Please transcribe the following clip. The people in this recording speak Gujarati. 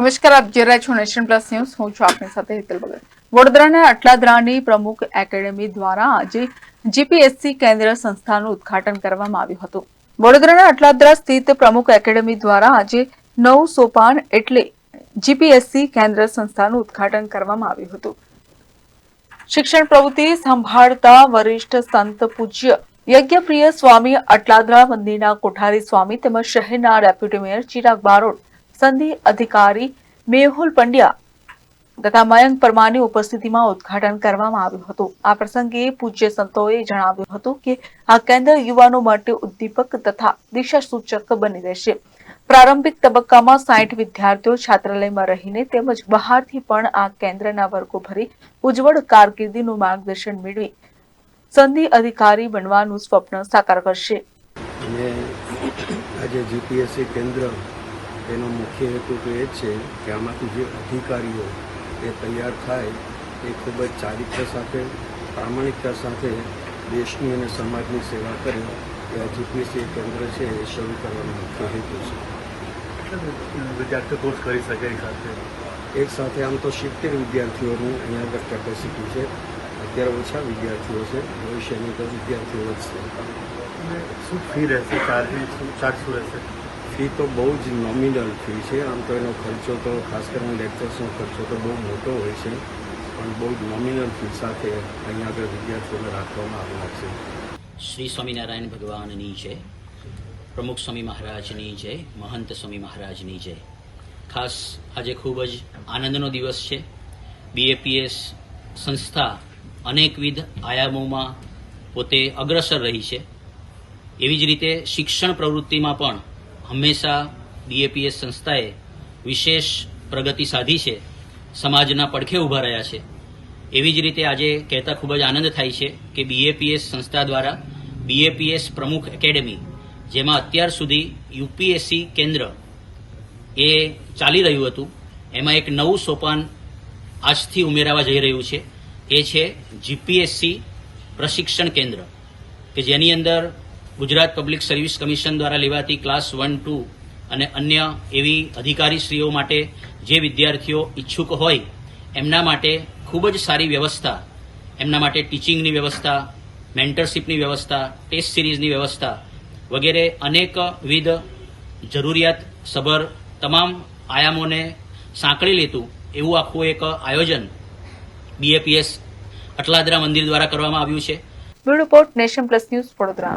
નમસ્કાર, આપ જોઈ છો નેશન પ્લસ ન્યૂઝ. હું છું આપની સાથે હેતલ ભગત. વડોદરાના અટલાદરાની પ્રમુખ એકેડેમી દ્વારા આજે જીપીએસસી કેન્દ્ર સંસ્થાનું ઉદ્ઘાટન કરવામાં આવ્યું હતું. વડોદરાના અટલાદરા સ્થિત પ્રમુખ એકેડેમી દ્વારા આજે નવ સોપાન એટલે જીપીએસસી કેન્દ્ર સંસ્થાનું ઉદ્ઘાટન કરવામાં આવ્યું હતું. શિક્ષણ પ્રવૃત્તિ સંભાળતા વરિષ્ઠ સંત પૂજ્ય યજ્ઞપ્રિય સ્વામી અટલાદરા મંદિરના કોઠારી સ્વામી તેમજ શહેરના ડેપ્યુટી મેયર ચિરાગ બારોટ સંધિ અધિકારી મેહુલ પંડ્યા તથા મયંક પરમારની ઉપસ્થિતિમાં ઉદ્ઘાટન કરવામાં આવ્યું હતું. આ પ્રસંગે પૂજ્ય સંતોએ જણાવ્યું હતું કે આ કેન્દ્ર યુવાનો માટે ઉદ્દીપક તથા દિશાસૂચક બની રહેશે. પ્રારંભિક તબક્કામાં સાઠ વિદ્યાર્થીઓ છાત્રાલયમાં રહીને તેમજ બહારથી પણ આ કેન્દ્રના વર્ગો ભરી ઉજ્જવળ કારકિર્દીનું માર્ગદર્શન મેળવી સંધિ અધિકારી બનવાનું સ્વપ્ન સાકાર કરશે. આજે જીપીએસસી કેન્દ્ર એનો મુખ્ય હેતુ તો એ જ છે કે આમાંથી જે અધિકારીઓ એ તૈયાર થાય એ ખૂબ જ ચારિત્ર સાથે પ્રામાણિકતા સાથે દેશની અને સમાજની સેવા કરે એ આ જીપીએસસી કેન્દ્ર છે એ શરૂ કરવાનો મુખ્ય હેતુ છે. વિદ્યાર્થીઓ કોર્સ કરી શકે એક સાથે? એક સાથે આમ તો સિત્તેર વિદ્યાર્થીઓની અહીંયા આગળ કેપેસિટી છે. અત્યારે ઓછા વિદ્યાર્થીઓ છે. ભવિષ્યની તો વિદ્યાર્થીઓ વધશે શું ફી રહેશે? ચાર્જની શું ચાર્જ શું રહેશે? ફી તો બહુ જ નોમિનલ ફી છે. આમ તો એનો ખર્ચો તો ખાસ કરીને લેક્ચર્સનો ખર્ચો તો બહુ મોટો હોય છે. પણ બહુ જ નોમિનલ ફી સાથે અહીંયા આગળ વિદ્યાર્થીઓને રાખવામાં આવેલા છે. શ્રી સ્વામિનારાયણ ભગવાનની જય. પ્રમુખ સ્વામી મહારાજની જય. મહંત સ્વામી મહારાજની જય. ખાસ આજે ખૂબ જ આનંદનો દિવસ છે. બીએપીએસ સંસ્થા અનેકવિધ આયામોમાં પોતે અગ્રસર રહી છે. એવી જ રીતે શિક્ષણ પ્રવૃત્તિમાં પણ હંમેશા ડીએપીએસ સંસ્થાએ વિશેષ પ્રગતિ સાધી છે. સમાજના પડખે ઊભા રહ્યા છે. એવી જ રીતે આજે કહેતા ખૂબ જ આનંદ થાય છે કે બીએપીએસ સંસ્થા દ્વારા બીએપીએસ પ્રમુખ એકેડેમી, જેમાં અત્યાર સુધી યુપીએસસી કેન્દ્ર એ ચાલી રહ્યું હતું, એમાં એક નવું સોપાન આજથી ઉમેરાવા જઈ રહ્યું છે. એ છે જીપીએસસી પ્રશિક્ષણ કેન્દ્ર, કે જેની અંદર ગુજરાત પબ્લિક સર્વિસ કમિશન દ્વારા લેવાતી ક્લાસ વન, ટુ અને અન્ય એવી અધિકારીશ્રીઓ માટે જે વિદ્યાર્થીઓ ઈચ્છુક હોય, એમના માટે ખૂબ જ સારી વ્યવસ્થા. એમના માટે ટીચિંગની વ્યવસ્થા, મેન્ટરશીપની વ્યવસ્થા, ટેસ્ટ સિરીઝની વ્યવસ્થા વગેરે અનેકવિધ જરૂરિયાત સભર તમામ આયામોને સાંકળી લેતું એવું આખું એક આયોજન બીએપીએસ અટલાદરા મંદિર દ્વારા કરવામાં આવ્યું છે. Report nation plus news Vadodara.